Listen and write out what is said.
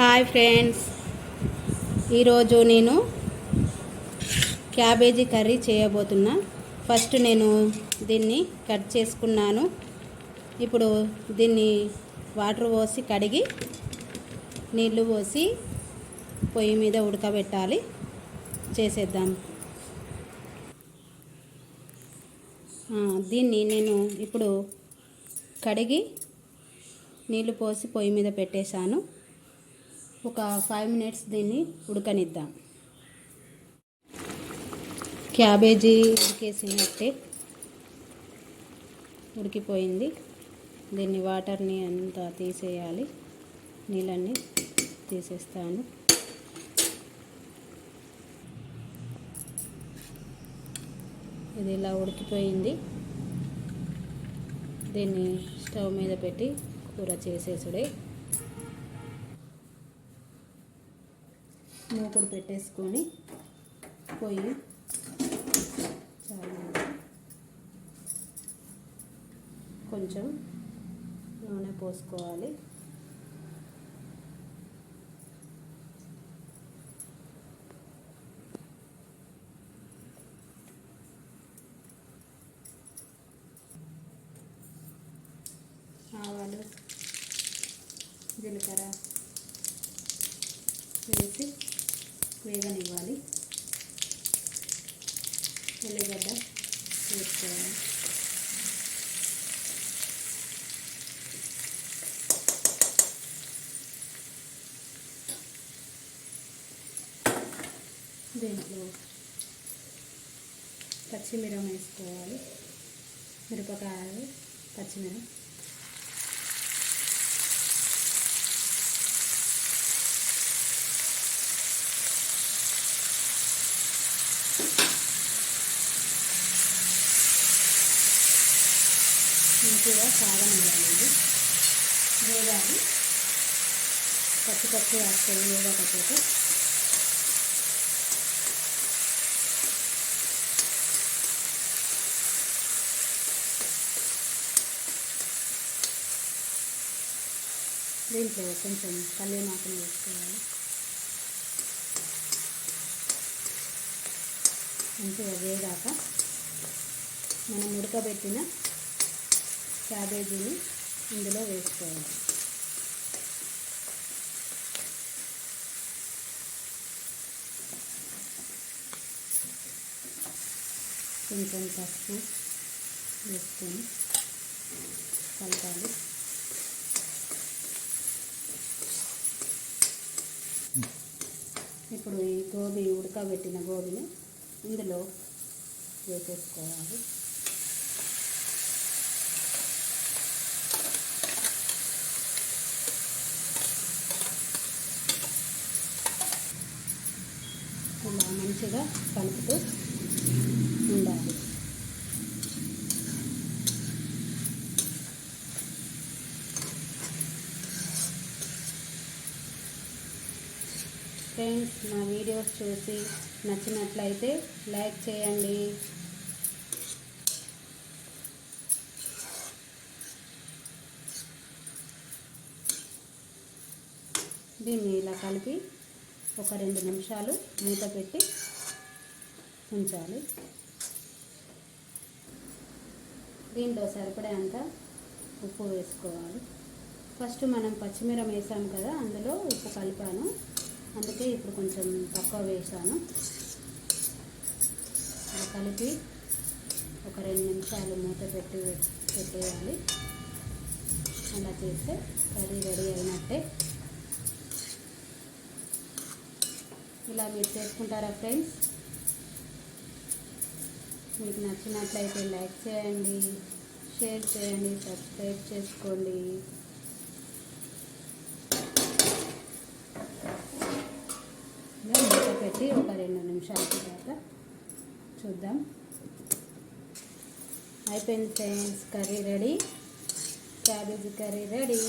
Hi friends. ఈరోజు నేను cabbage curry చేయబోతున్నా. First నేను దీన్ని కట్ చేసుకున్నాను. ఇప్పుడు దీన్ని వాటర్ పోసి కడిగి నీళ్ళు పోసి పొయ్యి మీద ఉడకబెట్టాలి. చేసేద్దాం. దీన్ని నేను ఇప్పుడు కడిగి నీళ్ళు పోసి పొయ్యి మీద పెట్టేశాను. ఒక ఫైవ్ మినిట్స్ దీన్ని ఉడకనిద్దాం. క్యాబేజీ ఉడికేసినట్టే ఉడికిపోయింది. దీన్ని వాటర్ని అంతా తీసేయాలి. నీళ్ళన్నీ తీసేస్తాను. ఇది ఇలా ఉడికిపోయింది. దీన్ని స్టవ్ మీద పెట్టి కూర చేసేసుడే. మూకుడు పెట్టేసుకొని పొయ్యి చాలా కొంచెం నూనె పోసుకోవాలి. ఆవాలు జీలకర్ర వేసి వేగనివ్వాలి ఉల్లిగడ్డ వేసుకోవాలి. దీంట్లో పచ్చిమిరం వేసుకోవాలి. మిరపకాయలు పచ్చిమిరం మంచిగా సాగనివ్వాలి ఇది వేగాలి. పచ్చి పచ్చి వస్తుంది వేగకపోతే. దీంట్లో కొంచెం కల్లేమాకుని వేసుకోవాలి. మంచిగా వేగాక మనం ఉడకబెట్టిన క్యాబేజీని ఇందులో వేసుకోవాలి. కొంచెం పసుపు వేసుకొని కలపాలి. ఇప్పుడు ఈ గోబీ ఉడకబెట్టిన గోబీని ఇందులో వేసేసుకోవాలి ఇలా మంచిగా కలుపుతూ ఉండాలి. ఫ్రెండ్స్ నా వీడియోస్ చూసి నచ్చినట్లయితే లైక్ చేయండి. దీన్ని ఇలా కలిపి ఒక రెండు నిమిషాలు మూత పెట్టి ఉంచాలి. దీంట్లో సరిపడేంత ఉప్పు వేసుకోవాలి. ఫస్ట్ మనం పచ్చిమిరం వేసాం కదా అందులో ఉప్పు కలిపాను. అందుకే ఇప్పుడు కొంచెం తక్కువ వేసాను. కలిపి ఒక రెండు నిమిషాలు మూత పెట్టి పెట్టేయాలి. అలా చేస్తే కర్రీ రెడీ అయినట్టే. ఇలా మీరు చేసుకుంటారా ఫ్రెండ్స్? మీకు నచ్చినట్లయితే లైక్ చేయండి షేర్ చేయండి సబ్స్క్రైబ్ చేసుకోండి. ఇలా మూత పెట్టి ఒక రెండు నిమిషాల తర్వాత చూద్దాం. అయిపోయింది friends curry ready. Cabbage curry ready.